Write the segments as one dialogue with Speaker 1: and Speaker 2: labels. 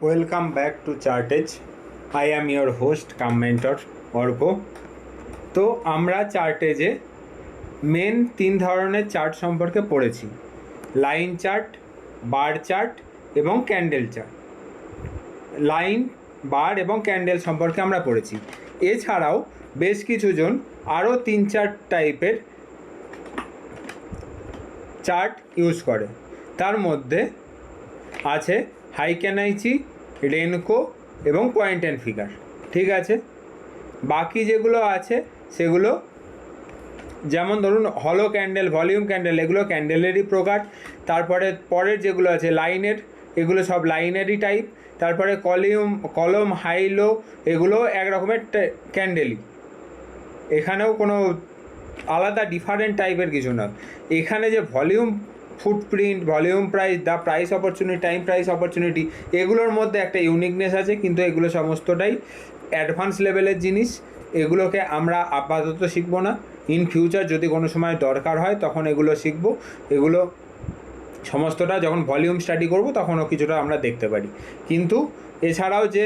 Speaker 1: Welcome back to Chartage. I am your host cum mentor Arka তো আমরা চার্টেজে main তিন ধরনের চার্ট সম্পর্কে পড়েছি। লাইন চার্ট বার চার্ট এবং ক্যান্ডেল চার্ট লাইন বার এবং ক্যান্ডেল সম্পর্কে আমরা পড়েছি। এছাড়াও বেশ কিছুজন আরও তিন চার টাইপের চার্ট ইউজ করে। তার মধ্যে আছে হাইক্যানাইচি রেনকো এবং পয়েন্ট অ্যান্ড ফিগার ঠিক আছে? বাকি যেগুলো আছে, সেগুলো যেমন ধরুন হলো ক্যান্ডেল ভলিউম ক্যান্ডেল এগুলো ক্যান্ডেলেরই প্রকার। তারপরে পরের যেগুলো আছে লাইনের এগুলো সব লাইনেরই টাইপ তারপরে কলিউম কলম হাইলো এগুলো এক রকমের ক্যান্ডেলই এখানেও কোনো আলাদা ডিফারেন্ট টাইপের কিছু না এখানে যে volume footprint volume price the price opportunity time price opportunity এগুলোর মধ্যে একটা ইউনিকনেস আছে, কিন্তু এগুলো সমস্তটাই অ্যাডভান্স লেভেলের জিনিস। এগুলোকে আমরা আপাতত শিখব না। ইন ফিউচার যদি কোনো সময় দরকার হয়, তখন এগুলো শিখব। এগুলো সমস্তটা যখন ভলিউম স্টাডি করব, তখনও কিছুটা আমরা দেখতে পারি। কিন্তু এছাড়াও যে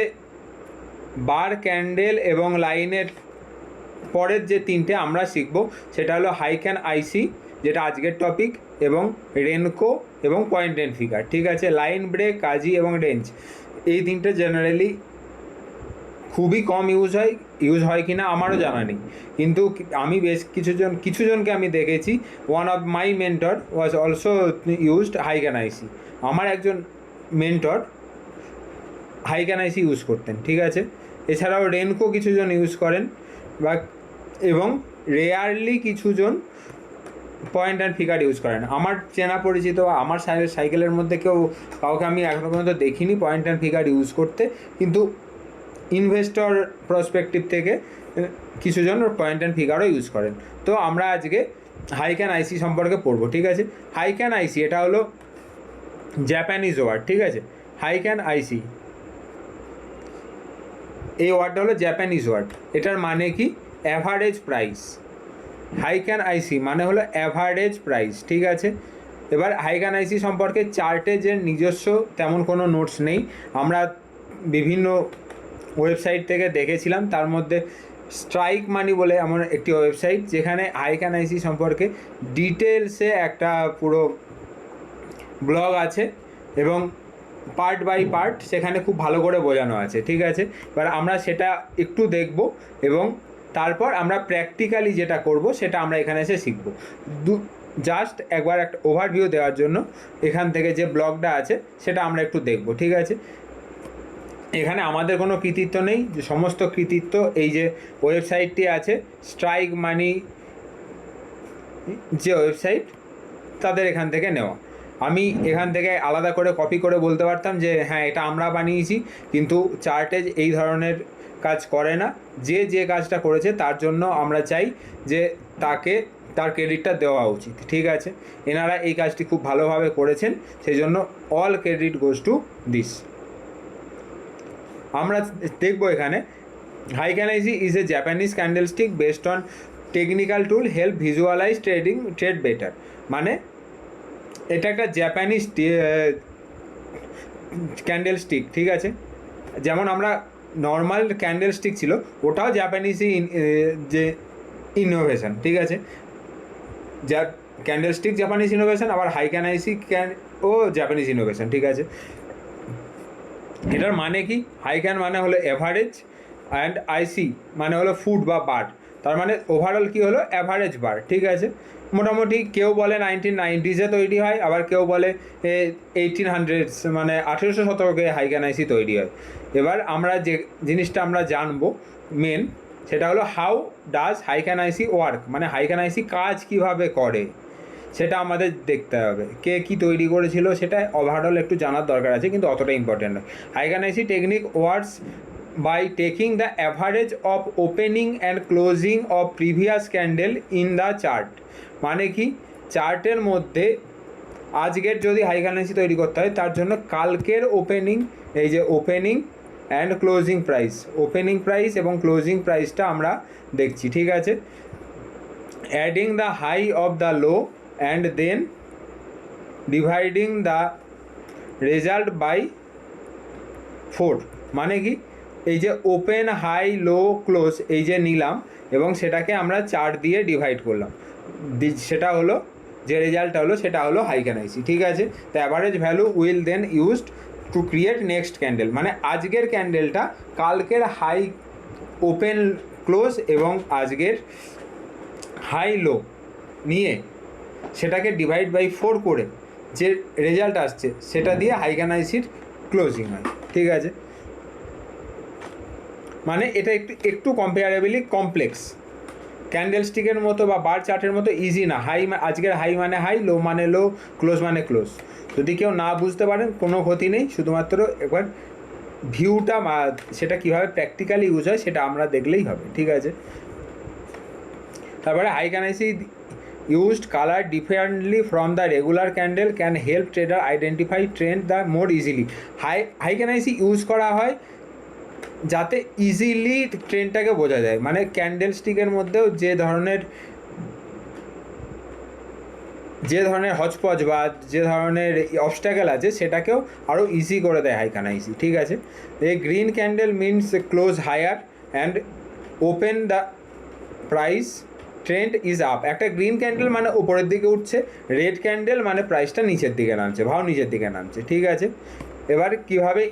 Speaker 1: বার ক্যান্ডেল এবং লাইনের পরের যে তিনটে আমরা শিখব, সেটা হলো হাইক্যান আইসি যেটা আজকের টপিক এবং রেনকো এবং পয়েন্ট এন্ড ফিগার ঠিক আছে? লাইন ব্রেক, কাজি এবং রেঞ্জ এই তিনটে জেনারেলি খুবই কম ইউজ হয় ইউজ হয় কি না আমারও জানা নেই। কিন্তু আমি বেশ কিছুজন কিছুজনকে আমি দেখেছি one of my mentor was also used Heikin Ashi আমার একজন মেন্টর হাইক্যান আইসি ইউজ করতেন, ঠিক আছে? এছাড়াও রেনকো কিছুজন ইউজ করেন, বা, এবং রেয়ারলি কিছুজন পয়েন্ট অ্যান্ড ফিগার ইউজ করেন আমার চেনা পরিচিত আমার সাই- সাইকেলের মধ্যে কেউ কাউকে আমি এখনও পর্যন্ত দেখিনি পয়েন্ট অ্যান্ড ফিগার ইউজ করতে। কিন্তু ইনভেস্টর প্রসপেক্টিভ থেকে কিছুজন পয়েন্ট অ্যান্ড ফিগারও ইউজ করেন। তো আমরা আজকে হাইক্যান আইসি সম্পর্কে পড়ব, ঠিক আছে? হাইক্যান আইসি এটা হলো জাপানিজ ওয়ার্ড ঠিক আছে? হাইক্যান আইসি এই ওয়ার্ডটা হলো জাপানিজ ওয়ার্ড এটার মানে কি? অ্যাভারেজ প্রাইস হাইক্যান আইসি মানে হলো অ্যাভারেজ প্রাইস ঠিক আছে? এবার হাইক্যান আইসি সম্পর্কে চার্টে যে নিজস্ব তেমন কোনো নোটস নেই। আমরা বিভিন্ন ওয়েবসাইট থেকে দেখেছিলাম, তার মধ্যে স্ট্রাইক মানি বলে এমন একটি ওয়েবসাইট যেখানে হাইক্যান আইসি সম্পর্কে ডিটেলসে একটা পুরো ব্লগ আছে এবং পার্ট বাই পার্ট সেখানে খুব ভালো করে বোঝানো আছে, ঠিক আছে? এবার আমরা সেটা একটু দেখব এবং তারপর আমরা প্র্যাকটিক্যালি যেটা করব, সেটা আমরা এখানে এসে শিখব। দু জাস্ট একবার একটা ওভারভিউ দেওয়ার জন্য এখান থেকে যে ব্লগটা আছে, সেটা আমরা একটু দেখব, ঠিক আছে? এখানে আমাদের কোনো কৃতিত্ব নেই, যে সমস্ত কৃতিত্ব এই যে ওয়েবসাইটটি আছে স্ট্রাইক মানি যে ওয়েবসাইট, তাদের এখান থেকে নেওয়া। আমি এখান থেকে আলাদা করে কপি করে বলতে পারতাম যে হ্যাঁ এটা আমরা বানিয়েছি, কিন্তু চার্টেজ এই ধরনের কাজ করে না। যে যে কাজটা করেছে তার জন্য আমরা চাই যে তাকে, তার ক্রেডিটটা দেওয়া উচিত। ঠিক আছে? এনারা এই কাজটি খুব ভালোভাবে করেছেন সেই জন্য all credit goes to this আমরা দেখব এখানে Heikin Ashi is a Japanese candlestick based on technical tool help visualize trading trade better মানে এটা একটা জাপানিজ ক্যান্ডেল স্টিক ঠিক আছে? যেমন আমরা নর্মাল ক্যান্ডেল স্টিক ছিল, ওটাও জাপানিজই যে ইনোভেশন ঠিক আছে? যা ক্যান্ডেল স্টিক জাপানিজ ইনোভেশন আবার হাইক্যানাইসি ক্যান ও জাপানিজ ইনোভেশন ঠিক আছে? এটার মানে কি? হাইক্যান মানে হলো এভারেজ অ্যান্ড আইসি মানে হলো ফুড বা বার তার মানে ওভারঅল কি হলো? অ্যাভারেজ বার ঠিক আছে? মোটামুটি কেউ বলে নাইনটিন নাইনটিজে তৈরি হয়, আবার কেউ বলে এইটিন হান্ড্রেডস মানে আঠেরোশো শতকে হাইক্যান আইসি তৈরি হয়। এবার আমরা যে জিনিসটা আমরা জানব মেন সেটা হলো হাউ ডাজ হাইকানাইসি ওয়ার্ক মানে হাইকানাইসি কাজ কীভাবে করে? সেটা আমাদের দেখতে হবে। কে কি তৈরি করেছিল সেটা ওভারঅল একটু জানার দরকার আছে, কিন্তু অতটা ইম্পর্টেন্ট নয়। Heikin Ashi technique works by taking the average of opening and closing of previous candle in the chart মানে কি? চার্টের মধ্যে আজকের যদি হাইগানাইসি তৈরি করতে হয়, তার জন্য কালকের ওপেনিং এই যে opening and closing price opening price এবং ক্লোজিং প্রাইসটা আমরা দেখছি, ঠিক আছে? Adding the high of the low and then dividing the result by four মানে কি? এই যে ওপেন হাই লো ক্লোজ এই যে নিলাম এবং সেটাকে আমরা চার দিয়ে ডিভাইড করলাম। সেটা হলো, যে রেজাল্টটা হলো, সেটা হলো হাইকানাইসি ঠিক আছে? The average value will then used to create next candle মানে আজকের ক্যান্ডেলটা কালকের হাই ওপেন ক্লোজ এবং আজকের হাই লো নিয়ে সেটাকে ডিভাইড বাই ফোর করে যে রেজাল্ট আসছে, সেটা দিয়ে হাইকানাইসির ক্লোজিং হয়। ঠিক আছে? মানে এটা একটু একটু কম্পেয়ারেবলি কমপ্লেক্স ক্যান্ডেল স্টিকের মতো বা বার চার্টের মতো ইজি না। হাই আজকের হাই মানে হাই লো মানে লো ক্লোজ মানে ক্লোজ যদি কেউ না বুঝতে পারেন, কোনো ক্ষতি নেই। শুধুমাত্র একবার ভিউটা সেটা কীভাবে প্র্যাকটিক্যালি ইউজ হয়, সেটা আমরা দেখলেই হবে, ঠিক আছে? তারপরে Heikin Ashi used color differently from the regular candle can help trader identify trend the more easily হাই হাই হাইকানাইসি ইউজ করা হয় যাতে ইজিলি ট্রেনটাকে বোঝা যায়। মানে ক্যান্ডেল স্টিকের মধ্যেও যে ধরনের যে ধরনের হজপজ বা যে ধরনের অবস্ট্যাকেল আছে, সেটাকেও আরও ইজি করে দেয় হাইকানাইসি ঠিক আছে? এই green candle means close higher and open the price trend is up একটা গ্রিন ক্যান্ডেল মানে উপরের দিকে উঠছে রেড ক্যান্ডেল মানে প্রাইসটা নিচের দিকে নামছে, ভাও নিচের দিকে নামছে, ঠিক আছে? এবার কীভাবে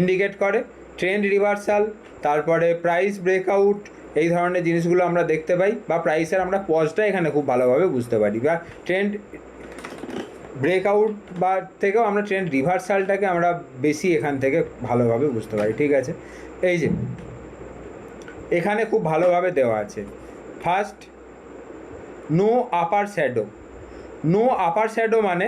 Speaker 1: ইন্ডিকেট করে? ট্রেন্ড রিভার্সাল তারপরে প্রাইস ব্রেকআউট এই ধরনের জিনিসগুলো আমরা দেখতে পাই বা প্রাইসের আমরা পজটা এখানে খুব ভালোভাবে বুঝতে পারি বা ট্রেন্ড ব্রেকআউট বা থেকেও আমরা ট্রেন্ড রিভার্সালটাকে আমরা বেশি এখান থেকে ভালোভাবে বুঝতে পারি, ঠিক আছে? এই যে, এখানে খুব ভালোভাবে দেওয়া আছে। First no upper shadow no upper shadow মানে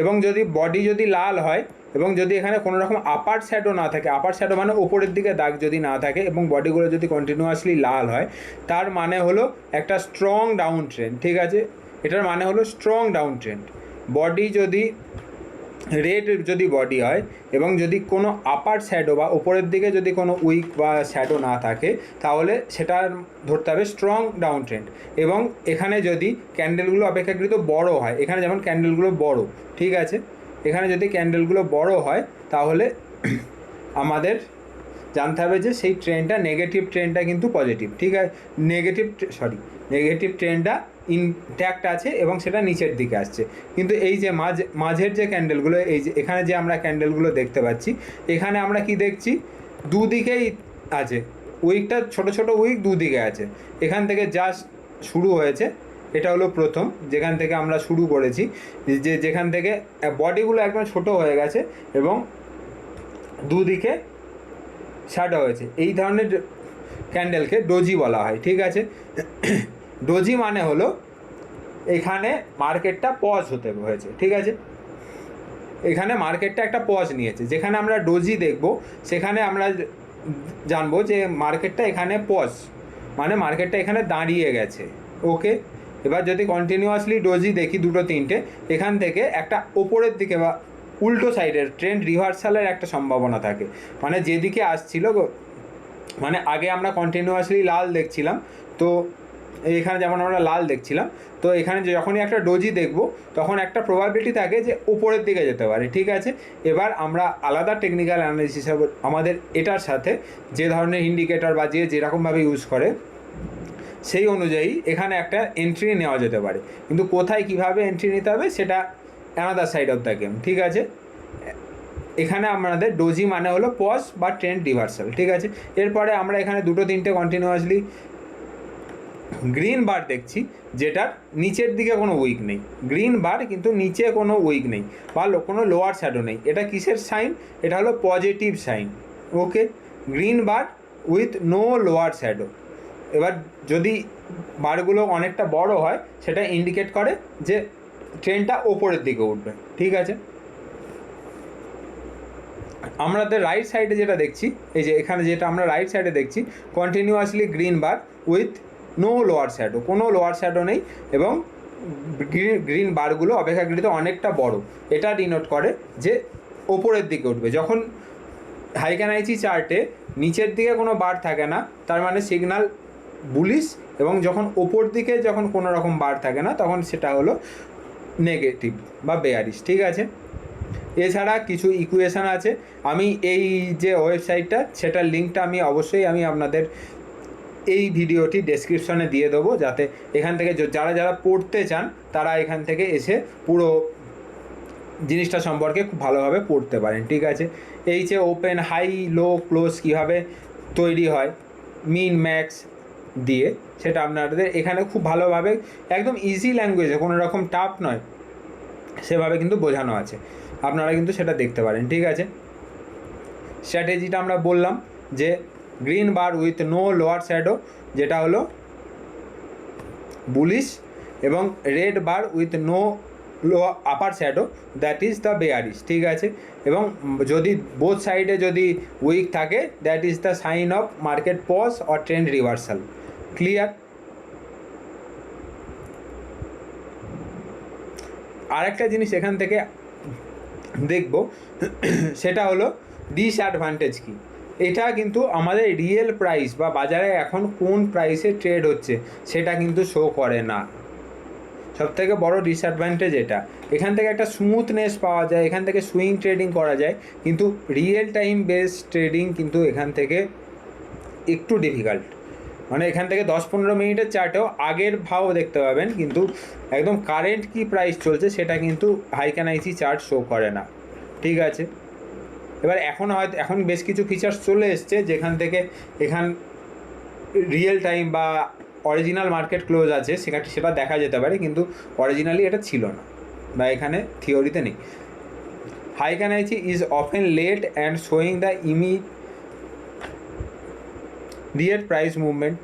Speaker 1: এবং যদি বডি যদি লাল হয় এবং যদি এখানে কোনো রকম আপার শ্যাডো না থাকে আপার শ্যাডো মানে ওপরের দিকে দাগ যদি না থাকে এবং বডিগুলো যদি কন্টিনিউয়াসলি লাল হয়, তার মানে হলো একটা স্ট্রং ডাউন ট্রেন্ড ঠিক আছে? এটার মানে হলো স্ট্রং ডাউন ট্রেন্ড বডি যদি রেড যদি বডি হয় এবং যদি কোনো আপার শ্যাডো বা ওপরের দিকে যদি কোনো উইক বা শ্যাডো না থাকে, তাহলে সেটা ধরতে হবে স্ট্রং ডাউন ট্রেন্ড এবং এখানে যদি ক্যান্ডেলগুলো অপেক্ষাকৃত বড় হয়, এখানে যেমন ক্যান্ডেলগুলো বড়, ঠিক আছে? এখানে যদি ক্যান্ডেলগুলো বড় হয়, তাহলে আমাদের জানতে হবে যে সেই ট্রেনটা নেগেটিভ ট্রেনটা কিন্তু পজিটিভ ঠিক আছে নেগেটিভ সরি নেগেটিভ ট্রেনটা ইনট্যাক্ট আছে এবং সেটা নিচের দিকে আসছে। কিন্তু এই যে মাঝ, মাঝের যে ক্যান্ডেলগুলো এই যে, এখানে যে আমরা ক্যান্ডেলগুলো দেখতে পাচ্ছি, এখানে আমরা কি দেখছি? দুদিকেই আছে। উইকটা ছোট ছোট উইক দুদিকে আছে। এখান থেকে জাস্ট শুরু হয়েছে। এটা হলো প্রথম, যেখান থেকে আমরা শুরু করেছি। যে যেখান থেকে বডিগুলো একদম ছোট হয়ে গেছে এবং দুদিকে শ্যাডো হয়েছে। এই ধরনের ক্যান্ডেলকে ডোজি বলা হয়, ঠিক আছে? ডোজি মানে হলো এখানে মার্কেটটা পজ হতে হয়েছে, ঠিক আছে? এখানে মার্কেটটা একটা পজ নিয়েছে। যেখানে আমরা ডোজি দেখব, সেখানে আমরা জানব যে মার্কেটটা এখানে পজ মানে মার্কেটটা এখানে দাঁড়িয়ে গেছে ওকে এবার যদি কন্টিনিউয়াসলি ডোজি দেখি দুটো তিনটে, এখান থেকে একটা ওপরের দিকে বা উল্টো সাইডের ট্রেন্ড রিভার্সালের একটা সম্ভাবনা থাকে। মানে যেদিকে আসছিল মানে আগে আমরা কন্টিনিউয়াসলি লাল দেখছিলাম, তো এখানে যেমন আমরা লাল দেখছিলাম, তো এখানে যখনই একটা ডোজি দেখব, তখন একটা প্রবাবিলিটি থাকে যে উপরের দিকে যেতে পারে, ঠিক আছে? এবার আমরা আলাদা টেকনিক্যাল অ্যানালিসিস আমাদের এটার সাথে যে ধরনের ইন্ডিকেটর বা যে যেরকমভাবে ইউজ করে সেই অনুযায়ী এখানে একটা এন্ট্রি নেওয়া যেতে পারে। কিন্তু কোথায় কীভাবে এন্ট্রি নিতে হবে সেটা another side of the game ঠিক আছে? এখানে আমাদের ডোজি মানে হলো পজ বা ট্রেন্ড রিভার্সাল ঠিক আছে? এরপরে আমরা এখানে দুটো তিনটে কন্টিনিউয়াসলি গ্রিন বার দেখছি, যেটার নিচের দিকে কোনো উইক নেই। গ্রিন বার কিন্তু নিচে কোনো উইক নেই বা কোনো লোয়ার শ্যাডো নেই। এটা কিসের সাইন এটা হলো positive sign okay green bar with no lower shadow এবার যদি বারগুলো অনেকটা বড় হয়, সেটা ইন্ডিকেট করে যে ট্রেনটা ওপরের দিকে উঠবে, ঠিক আছে? আমাদের রাইট সাইডে যেটা দেখছি, এই যে এখানে যেটা আমরা রাইট সাইডে দেখছি continuously green bar with no lower shadow কোনো লোয়ার শ্যাডো নেই এবং গ্রিন বারগুলো অপেক্ষাকৃত অনেকটা বড়। এটা ডিনোট করে যে ওপরের দিকে উঠবে। যখন হাইকানাইচি চার্টে নিচের দিকে কোনো বার থাকে না, তার মানে সিগনাল বুলিশ এবং যখন ওপর দিকে যখন কোনো রকম বার থাকে না, তখন সেটা হলো নেগেটিভ বা বেয়ারিশ ঠিক আছে? এছাড়া কিছু ইকুয়েশান আছে। আমি এই যে ওয়েবসাইটটা সেটার লিঙ্কটা আমি অবশ্যই আমি আপনাদের এই ভিডিওটি ডেসক্রিপশনে দিয়ে দেবো, যাতে এখান থেকে যারা যারা পড়তে চান, তারা এখান থেকে এসে পুরো জিনিসটা সম্পর্কে খুব ভালোভাবে পড়তে পারেন, ঠিক আছে? এই যে ওপেন হাই লো ক্লোজ কীভাবে তৈরি হয় মিন ম্যাক্স দিয়ে সেটা আপনাদের এখানে খুব ভালোভাবে একদম ইজি ল্যাঙ্গুয়েজে কোনো রকম টাফ নয়, সেভাবে কিন্তু বোঝানো আছে। আপনারা কিন্তু সেটা দেখতে পারেন, ঠিক আছে? স্ট্র্যাটেজিটা আমরা বললাম যে green bar with no lower shadow যেটা হলো বুলিশ এবং red bar with no low upper shadow that is the bearish ঠিক আছে? এবং যদি বোথ সাইডে যদি উইক থাকে that is the sign of market pause or trend reversal clear আরেকটা জিনিস এখান থেকে দেখব, সেটা হলো ডিসঅ্যাডভান্টেজ কি? এটা কিন্তু আমাদের রিয়েল প্রাইস বা বাজারে এখন কোন প্রাইসে ট্রেড হচ্ছে, সেটা কিন্তু শো করে না। সব থেকে বড় ডিসঅ্যাডভান্টেজ এটা। এখান থেকে একটা স্মুথনেস পাওয়া যায়, এখান থেকে সুইং ট্রেডিং করা যায়, কিন্তু রিয়েল টাইম বেস ট্রেডিং কিন্তু এখান থেকে একটু ডিফিকাল্ট মানে এখান থেকে দশ পনেরো মিনিটের চার্টেও আগের ভাও দেখতে পাবেন, কিন্তু একদম কারেন্ট কি প্রাইস চলছে সেটা কিন্তু হাইকানাইসি চার্ট শো করে না। ঠিক আছে? এবার এখন হয়তো, এখন বেশ কিছু ফিচার্স চলে এসছে যেখান থেকে এখান রিয়েল টাইম বা অরিজিনাল মার্কেট ক্লোজ আছে, সেটা সেটা দেখা যেতে পারে, কিন্তু অরিজিনালি এটা ছিল না বা এখানে থিওরিতে নেই। Heikin Ashi is often late and showing the im immediate price movement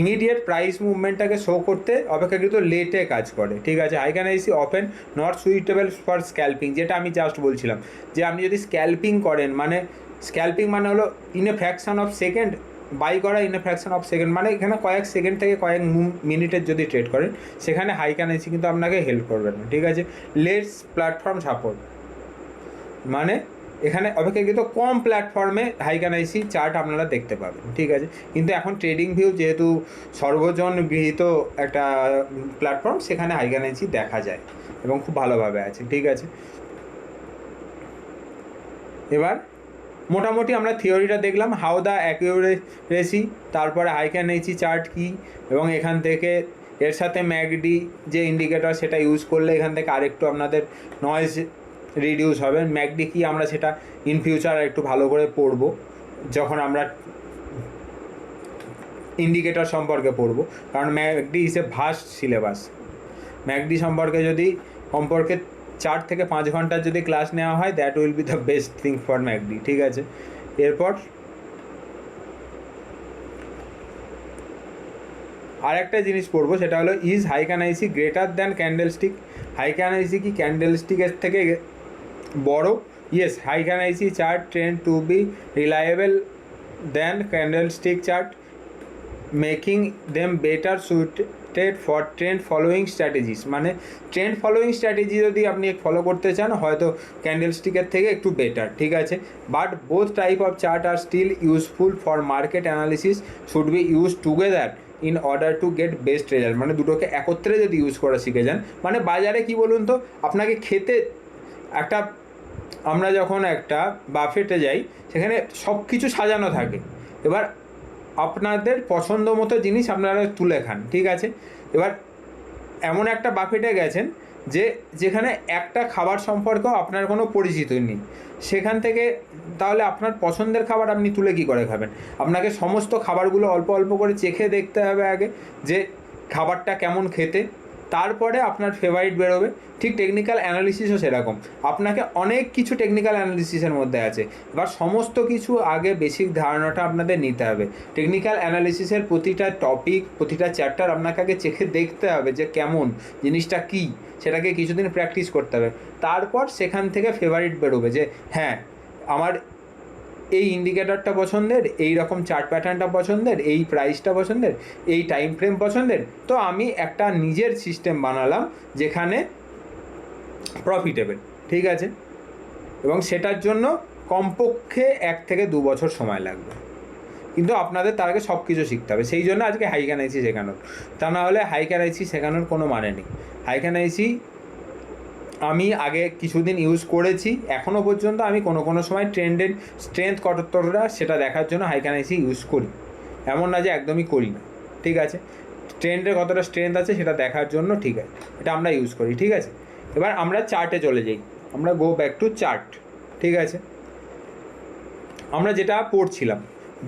Speaker 1: immediate price মুভমেন্টটাকে show করতে অপেক্ষাকৃত লেটে কাজ করে। ঠিক আছে? Heikin Ashi often not suitable for scalping যেটা আমি জাস্ট বলছিলাম। যে আপনি যদি স্ক্যাল্পিং করেন মানে স্ক্যাল্পিং মানে হলো in a fraction of second buy করা in a fraction of second মানে এখানে কয়েক সেকেন্ড থেকে কয়েক মিনিটের যদি ট্রেড করেন, সেখানে হাই ক্যান আইসি কিন্তু আপনাকে হেল্প করবে না। ঠিক আছে? লেটস প্ল্যাটফর্ম সাপোর্ট মানে এখানে অপেক্ষাকৃত কম প্ল্যাটফর্মে হাইকানাইসি চার্ট আপনারা দেখতে পাবেন, ঠিক আছে? কিন্তু এখন ট্রেডিং ভিউ যেহেতু সর্বজন গৃহীত একটা প্ল্যাটফর্ম সেখানে হাইকানাইসি দেখা যায় এবং খুব ভালোভাবে আছে, ঠিক আছে? এবার মোটামুটি আমরা থিওরিটা দেখলাম হাউ দ্য অ্যাকিউরেসি তারপরে হাইকানাইসি চার্ট কি, এবং এখান থেকে এর সাথে ম্যাকডি যে ইন্ডিকেটর সেটা ইউজ করলে এখান থেকে আরেকটু আপনাদের নয়েজ রিডিউস হবে। ম্যাকডি কি আমরা সেটা ইন ফিউচার একটু ভালো করে পড়ব, যখন আমরা ইন্ডিকেটর সম্পর্কে পড়ব। কারণ MACD is a vast syllabus MACD সম্পর্কে যদি সম্পর্কে চার থেকে পাঁচ ঘণ্টার যদি ক্লাস নেওয়া হয় that will be the best thing for MACD ঠিক আছে? এরপর আর একটা জিনিস পড়ব, সেটা হলো is heikin ashi greater than candlestick heikin ashi কি ক্যান্ডেলস্টিকের থেকে বড়। Yes heikin ashi chart trend to be reliable than candlestick chart making them better suited for trend following strategies মানে ট্রেন্ড ফলোয়িং স্ট্র্যাটেজি যদি আপনি ফলো করতে চান, হয়তো ক্যান্ডেলস্টিকের থেকে একটু বেটার ঠিক আছে? But both type of chart are still useful for market analysis should be use together in order to get best result মানে দুটোকে একত্রে যদি ইউজ করা শিখে যান। মানে বাজারে কি বলুন তো, আপনাকে খেতে একটা, আমরা যখন একটা বাফেটে যাই, সেখানে সব কিছু সাজানো থাকে। এবার আপনাদের পছন্দ মতো জিনিস আপনারা তুলে খান, ঠিক আছে? এবার এমন একটা বাফেটে গেছেন যে, যেখানে একটা খাবার সম্পর্কেও আপনার কোনো পরিচিত নেই। সেখান থেকে তাহলে আপনার পছন্দের খাবার আপনি তুলে কী করে খাবেন? আপনাকে সমস্ত খাবারগুলো অল্প অল্প করে চেখে দেখতে হবে আগে যে, খাবারটা কেমন খেতে। তারপরে আপনার ফেভারিট বেরোবে। ঠিক টেকনিক্যাল অ্যানালিসিসও সেরকম। আপনাকে অনেক কিছু টেকনিক্যাল অ্যানালিসিসের মধ্যে আছে। এবার সমস্ত কিছু আগে বেসিক ধারণাটা আপনাদের নিতে হবে। টেকনিক্যাল অ্যানালিসিসের প্রতিটা টপিক প্রতিটা চ্যাপ্টার আপনাকে আগে চেখে দেখতে হবে যে কেমন, জিনিসটা কী, সেটাকে কিছুদিন প্র্যাকটিস করতে হবে। তারপর সেখান থেকে ফেভারিট বেরোবে যে হ্যাঁ আমার এই ইন্ডিকেটরটা পছন্দের, এই রকম চার্ট প্যাটার্নটা পছন্দের, এই প্রাইসটা পছন্দের, এই টাইম ফ্রেম পছন্দের। তো আমি একটা নিজের সিস্টেম বানালাম যেখানে প্রফিটেবল ঠিক আছে? এবং সেটার জন্য কমপক্ষে এক থেকে দু বছর সময় লাগবে। কিন্তু আপনাদের তার আগে সব কিছু শিখতে হবে। সেই জন্য আজকে হাইকানাইসি শেখানোর তা না হলে হাইকানাইসি শেখানোর কোনো মানে নেই। হাইকানাইসি আমি আগে কিছুদিন ইউজ করেছি এখনও পর্যন্ত আমি কোনো কোনো সময় ট্রেন্ডের স্ট্রেংথ কতটা সেটা দেখার জন্য হাইকানাইসি ইউজ করি। এমন না যে একদমই করি না, ঠিক আছে? ট্রেন্ডের কতটা স্ট্রেংথ আছে সেটা দেখার জন্য ঠিক আছে, এটা আমরা ইউজ করি, ঠিক আছে? এবার আমরা চার্টে চলে যাই, আমরা গো ব্যাক টু চার্ট ঠিক আছে? আমরা যেটা পড়ছিলাম,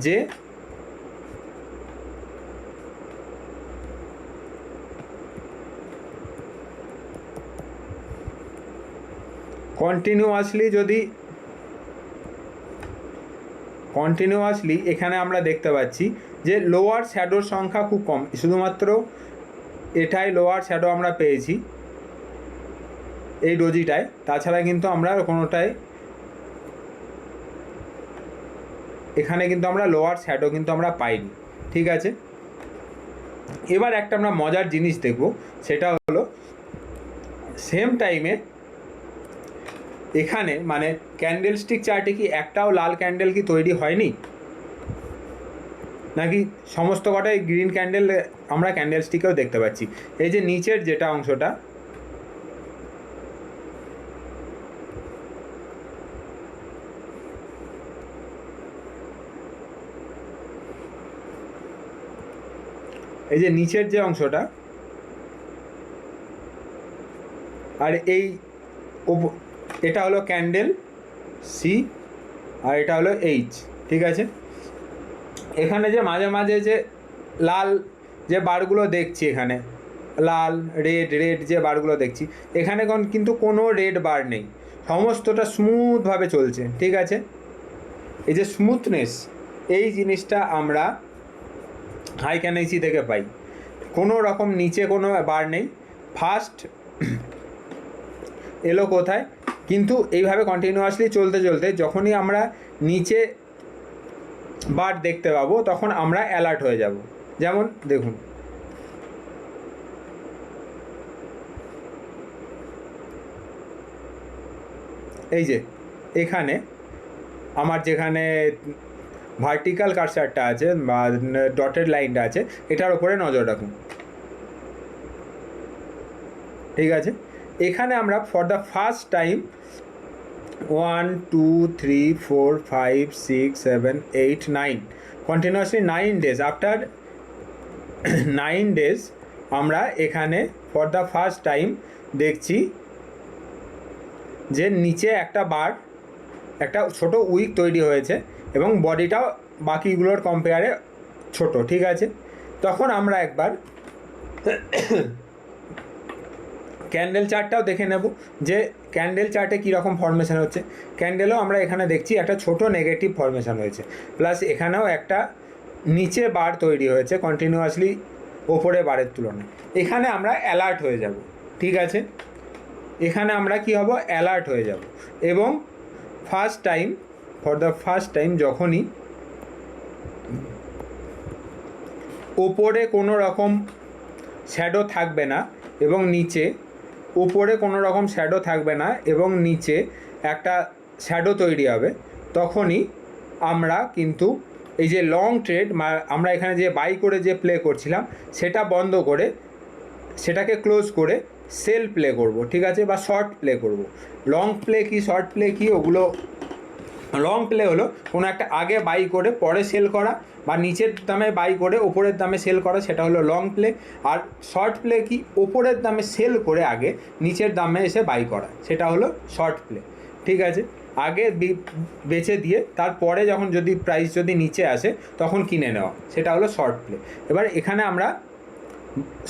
Speaker 1: যে কন্টিনিউয়াসলি যদি কন্টিনিউয়াসলি এখানে আমরা দেখতে পাচ্ছি যে লোয়ার শ্যাডোর সংখ্যা খুব কম। শুধুমাত্র এটাই লোয়ার শ্যাডো আমরা পেয়েছি এই ডোজিটায় তাছাড়া কিন্তু আমরা কোনোটাই এখানে কিন্তু আমরা লোয়ার শ্যাডো কিন্তু আমরা পাইনি। ঠিক আছে? এবার একটা আমরা মজার জিনিস দেখব। সেটা হলো সেম টাইমে এখানে মানে ক্যান্ডেল স্টিক চার্টে কি একটাও লাল ক্যান্ডেল কি তৈরি হয়নি? নাকি সমস্ত কটাই গ্রিন ক্যান্ডেল আমরা ক্যান্ডেল স্টিকেও দেখতে পাচ্ছি। এই যে নিচের যেটা অংশটা, এই যে নিচের যে অংশটা, আর এই এটা হলো ক্যান্ডেল সি আর এটা হলো এইচ ঠিক আছে? এখানে যে মাঝে মাঝে যে লাল যে বারগুলো দেখছি এখানে, লাল রেড রেড যে বারগুলো দেখছি, এখানে কোন কিন্তু কোনো রেড বার নেই। সমস্তটা স্মুথভাবে চলছে, ঠিক আছে? এই যে স্মুথনেস এই জিনিসটা আমরা হাই ক্যানাইসি থেকে পাই। কোনো রকম নিচে কোনো বার নেই। ফার্স্ট এলো কোথায়? এইভাবে কন্টিনিউয়াসলি চলতে চলতে যখনই আমরা নিচে বার দেখতে পাবো, তখন আমরা অ্যালার্ট হয়ে যাব। যেমন দেখুন। এই যে, এখানে আমার যেখানে ভার্টিক্যাল কারসারটা আছে বা ডটেড লাইনটা আছে, এটার উপরে নজর রাখুন। ঠিক আছে? এখানে আমরা for the first time one two three four five six seven eight nine continuously nine days after nine days আমরা এখানে ফর দ্য ফার্স্ট টাইম দেখছি যে নিচে একটা বার, একটা ছোট উইক তৈরি হয়েছে এবং বডিটাও বাকিগুলোর কম্পেয়ারে ছোট, ঠিক আছে? তখন আমরা একবার ক্যান্ডেল চার্টটাও দেখে নেব যে ক্যান্ডেল চার্টে কীরকম ফরমেশন হচ্ছে। ক্যান্ডেলও আমরা এখানে দেখছি একটা ছোট নেগেটিভ ফরমেশন হয়েছে। প্লাস এখানেও একটা নিচে বার তৈরি হয়েছে কন্টিনিউয়াসলি ওপরে বারের তুলনায়। এখানে আমরা অ্যালার্ট হয়ে যাব, ঠিক আছে? এখানে আমরা কি হব? অ্যালার্ট হয়ে যাব। এবং first time for the first time যখনই ওপরে কোনো রকম শ্যাডো থাকবে না এবং নিচে উপরে কোনো রকম শ্যাডো থাকবে না এবং নিচে একটা শ্যাডো তৈরি হবে। তখনই আমরা কিন্তু এই যে লং ট্রেড আমরা এখানে যে বাই করে যে প্লে করছিলাম, সেটা বন্ধ করে সেটাকে ক্লোজ করে সেল প্লে করব, ঠিক আছে? বা শর্ট প্লে করব। লং প্লে কি শর্ট প্লে কি? ওগুলো লং প্লে হলো, কোনো একটা আগে বাই করে, পরে সেল করা, বা নিচের দামে বাই করে ওপরের দামে সেল করা, সেটা হলো লং প্লে আর শর্ট প্লে কি? ওপরের দামে সেল করে আগে, নিচের দামে এসে বাই করা। সেটা হলো শর্ট প্লে ঠিক আছে? আগে বেচে দিয়ে, তারপরে যখন যদি প্রাইস যদি নিচে আসে, তখন কিনে নেওয়া। সেটা হলো শর্ট প্লে এবার এখানে আমরা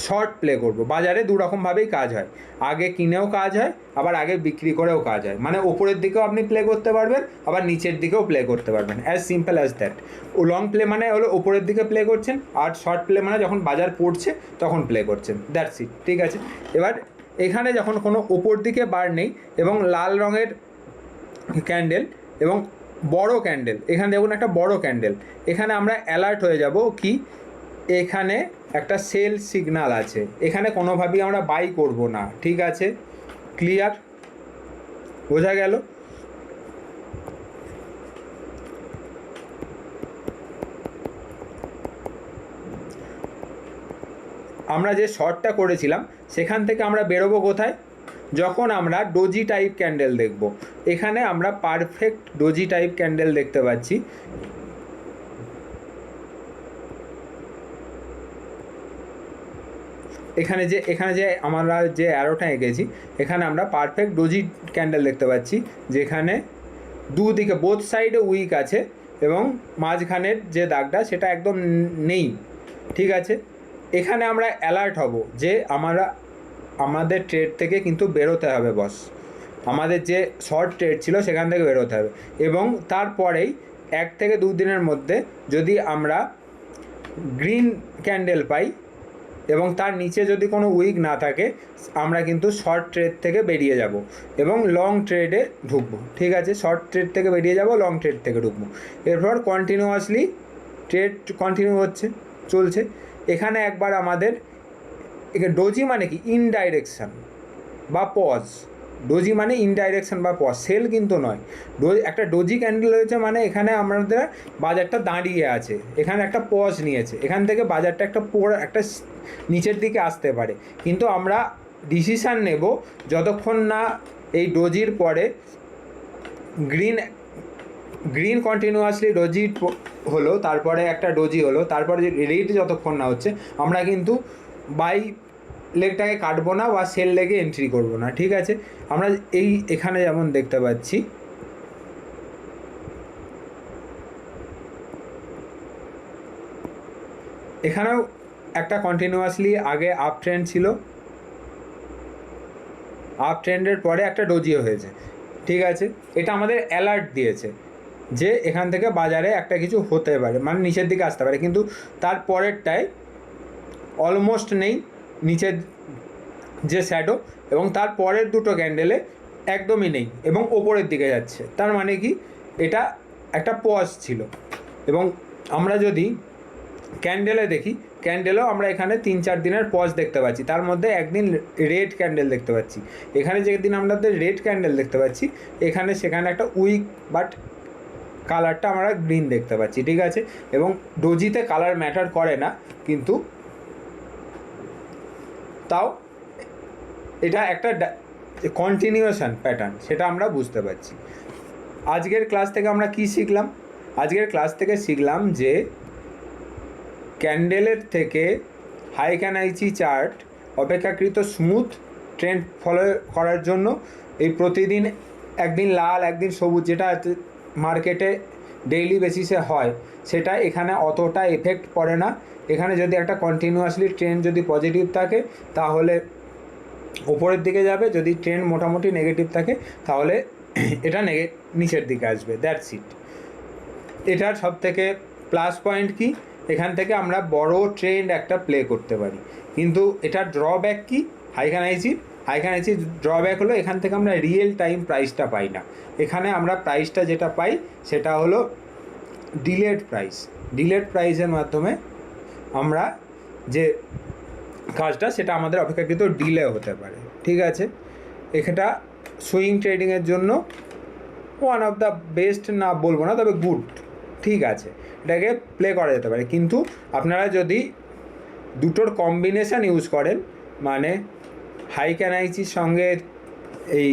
Speaker 1: শর্ট প্লে করব। বাজারে দু রকমভাবেই কাজ হয়। আগে কিনেও কাজ হয়, আবার আগে বিক্রি করেও কাজ হয়। মানে ওপরের দিকেও আপনি প্লে করতে পারবেন, আবার নিচের দিকেও প্লে করতে পারবেন। অ্যাজ সিম্পল অ্যাজ দ্যাট ও লং প্লে মানে হলো ওপরের দিকে প্লে করছেন, আর শর্ট প্লে মানে যখন বাজার পড়ছে, তখন প্লে করছেন। দ্যাটস ইট ঠিক আছে? এবার এখানে যখন কোনো ওপর দিকে বার নেই এবং লাল রঙের ক্যান্ডেল এবং বড় ক্যান্ডেল এখানে দেখুন একটা বড় ক্যান্ডেল এখানে আমরা অ্যালার্ট হয়ে যাব কি এখানে একটা সেল সিগনাল আছে। এখানে কোনোভাবেই আমরা বাই করব না, ঠিক আছে? ক্লিয়ার বোঝা গেল? আমরা যে শর্টটা করেছিলাম, সেখান থেকে আমরা বেরোবো কোথায়? যখন আমরা ডোজি টাইপ ক্যান্ডেল দেখব। এখানে আমরা পারফেক্ট ডোজি টাইপ ক্যান্ডেল দেখতে পাচ্ছি। এখানে যে এখানে যে আমরা যে অ্যারোটা এঁকেছি, এখানে আমরা পারফেক্ট ডোজি ক্যান্ডেল দেখতে পাচ্ছি, যেখানে দুদিকে বোথ সাইডে উইক আছে এবং মাঝখানের যে দাগটা সেটা একদম নেই, ঠিক আছে? এখানে আমরা অ্যালার্ট হব যে আমরা, আমাদের ট্রেড থেকে কিন্তু বেরোতে হবে বস আমাদের যে শর্ট ট্রেড ছিল সেখান থেকে বেরোতে হবে এবং তারপরেই এক থেকে দু দিনের মধ্যে যদি আমরা গ্রিন ক্যান্ডেল পাই এবং তার নিচে যদি কোনো উইক না থাকে, আমরা কিন্তু শর্ট ট্রেড থেকে বেরিয়ে যাব এবং লং ট্রেডে ঢুকবো। ঠিক আছে? শর্ট ট্রেড থেকে বেরিয়ে যাব লং ট্রেড থেকে ঢুকবো। এরপর কন্টিনিউয়াসলি ট্রেড কন্টিনিউ হচ্ছে, চলছে। এখানে একবার আমাদের ডোজি মানে কি? ইনডাইরেকশান বা পজ ডোজি মানে ইনডাইরেকশন বা পজ সেল কিন্তু নয়। ডো একটা ডোজি ক্যান্ডেল হয়েছে মানে এখানে আমাদের বাজারটা দাঁড়িয়ে আছে। এখানে একটা পজ নিয়েছে। এখান থেকে বাজারটা একটা পোড় একটা নিচের দিকে আসতে পারে। কিন্তু আমরা ডিসিশান নেব যতক্ষণ না এই ডোজির পরে গ্রিন গ্রিন কন্টিনিউয়াসলি ডোজি হলো, তারপরে একটা ডোজি হলো, তারপরে রেড যতক্ষণ না হচ্ছে, আমরা কিন্তু বাই লেগটাকে কাটবো না বা সেল লেগে এন্ট্রি করব না, ঠিক আছে? আমরা এই এখানে যেমন দেখতে পাচ্ছি, এখানেও একটা কন্টিনিউয়াসলি আগে আপ ট্রেন্ড ছিল। আপ ট্রেন্ডের পরে একটা ডোজিও হয়েছে, ঠিক আছে? এটা আমাদের অ্যালার্ট দিয়েছে যে এখান থেকে বাজারে একটা কিছু হতে পারে মানে নিচের দিকে আসতে পারে, কিন্তু তার পরেরটায় অলমোস্ট নেই। নিচের যে শ্যাডো এবং তার পরের দুটো ক্যান্ডেলে একদমই নেই এবং ওপরের দিকে যাচ্ছে। তার মানে কি? এটা একটা পজ ছিল। এবং আমরা যদি ক্যান্ডেলে দেখি ক্যান্ডেলও আমরা এখানে তিন চার দিনের পজ দেখতে পাচ্ছি। তার মধ্যে একদিন রেড ক্যান্ডেল দেখতে পাচ্ছি। এখানে যেদিন আমাদের রেড ক্যান্ডেল দেখতে পাচ্ছি, এখানে সেখানে একটা উইক বাট কালারটা আমরা গ্রিন দেখতে পাচ্ছি, ঠিক আছে? এবং ডোজিতে কালার ম্যাটার করে না, কিন্তু তাও এটা একটা কন্টিনিউশন প্যাটার্ন সেটা আমরা বুঝতে পারছি। আজকের ক্লাস থেকে আমরা কি শিখলাম? আজকের ক্লাস থেকে শিখলাম যে ক্যান্ডেলের থেকে হাই ক্যানাইচি চার্ট অপেক্ষাকৃত স্মুথ ট্রেন্ড ফলো করার জন্য এই প্রতিদিন একদিন লাল, একদিন সবুজ, যেটা মার্কেটে ডেইলি বেসিসে হয়, সেটা এখানে অতটা এফেক্ট পড়ে না। এখানে যদি একটা কন্টিনিউয়াসলি ট্রেন যদি পজিটিভ থাকে, তাহলে ওপরের দিকে যাবে, যদি ট্রেন মোটামুটি নেগেটিভ থাকে, তাহলে এটা নেগে নিচের দিকে আসবে দ্যাটস ইট এটার সব থেকে প্লাস পয়েন্ট কি? এখান থেকে আমরা বড় ট্রেন্ড একটা প্লে করতে পারি। কিন্তু এটার ড্রব্যাক কি? হাইখান আইসি হাইখান আইসি ড্রব্যাক হলো, এখান থেকে আমরা রিয়েল টাইম প্রাইসটা পাই না। এখানে আমরা প্রাইসটা যেটা পাই, সেটা হলো ডিলেড প্রাইস ডিলেড প্রাইসের মাধ্যমে আমরা যে কাজটা, সেটা আমাদের অপেক্ষাকৃত ডিলে হতে পারে। ঠিক আছে? এটা সুইং ট্রেডিংয়ের জন্য ওয়ান অফ দ্য বেস্ট না বলব না, তবে গুড ঠিক আছে? এটাকে প্লে করা যেতে পারে। কিন্তু আপনারা যদি দুটোর কম্বিনেশান ইউজ করেন মানে হাই ক্যানাইচির সঙ্গে এই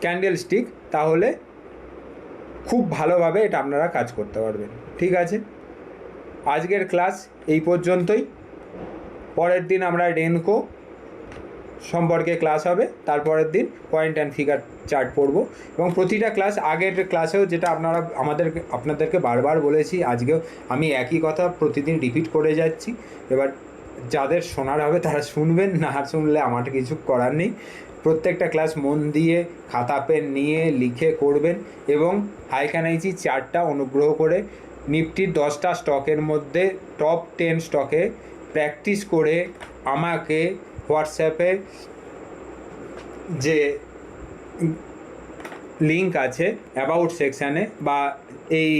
Speaker 1: ক্যান্ডেল স্টিক তাহলে খুব ভালোভাবে এটা আপনারা কাজ করতে পারবেন। ঠিক আছে? আজকের ক্লাস এই পর্যন্তই। পরের দিন আমরা রেনকো সম্পর্কে ক্লাস হবে, তারপরের দিন পয়েন্ট অ্যান্ড ফিগার চার্ট পড়ব। এবং প্রতিটা ক্লাস আগের ক্লাসেও যেটা আপনারা, আমাদের, আপনাদেরকে বারবার বলেছি, আজকেও আমি একই কথা প্রতিদিন রিপিট করে যাচ্ছি। এবার যাদের শোনার হবে তারা শুনবেন, না শুনলে আমার কিছু করার নেই। প্রত্যেকটা ক্লাস মন দিয়ে, খাতা পেন নিয়ে লিখে করবেন এবং হাইকানাইচি চারটা অনুগ্রহ করে নিফটির দশটা স্টকের মধ্যে টপ টেন স্টকে প্র্যাকটিস করে আমাকে হোয়াটসঅ্যাপে যে লিঙ্ক আছে অ্যাবাউট সেকশানে বা এই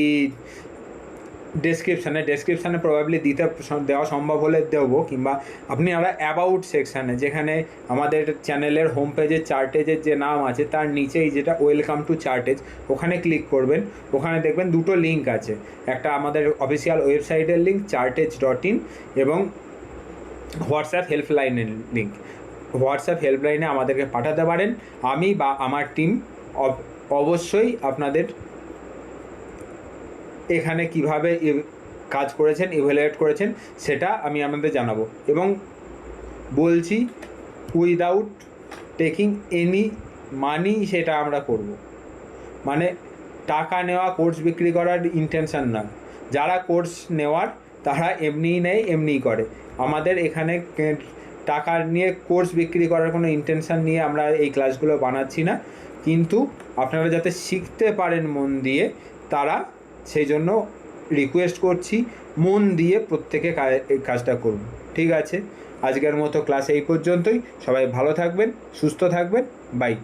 Speaker 1: ডেসক্রিপশানে ডেসক্রিপশানে প্রবাবলি দিতে দেওয়া সম্ভব হলে দেবো, কিংবা আপনি আমরা অ্যাবাউট সেকশানে যেখানে আমাদের চ্যানেলের হোম পেজের চার্টেজের যে নাম আছে, তার নিচেই যেটা ওয়েলকাম টু চার্টেজ ওখানে ক্লিক করবেন। ওখানে দেখবেন দুটো লিঙ্ক আছে। একটা আমাদের অফিসিয়াল ওয়েবসাইটের লিঙ্ক চার্টেজ ডট ইন এবং হোয়াটসঅ্যাপ হেল্পলাইনের লিঙ্ক হোয়াটসঅ্যাপ হেল্পলাইনে আমাদেরকে পাঠাতে পারেন। আমি বা আমার টিম অবশ্যই আপনাদের এখানে কীভাবে কাজ করেছেন ইভ্যালুয়েট করেছেন, সেটা আমি আপনাদের জানাব। এবং বলছি উইদাউট টেকিং এনি মানি সেটা আমরা করব। মানে টাকা নেওয়া কোর্স বিক্রি করার ইন্টেনশন না। যারা কোর্স নেওয়ার, তারা এমনিই নেয়, এমনিই করে। আমাদের এখানে টাকা নিয়ে কোর্স বিক্রি করার কোনো ইন্টেনশন নিয়ে আমরা এই ক্লাসগুলো বানাচ্ছি না। কিন্তু আপনারা যাতে শিখতে পারেন মন দিয়ে, তারা সেই জন্য রিকোয়েস্ট করছি, মন দিয়ে প্রত্যেকে কাজটা করুন। ঠিক আছে? আজকের মতো ক্লাস এই পর্যন্তই। সবাই ভালো থাকবেন, সুস্থ থাকবেন। বাই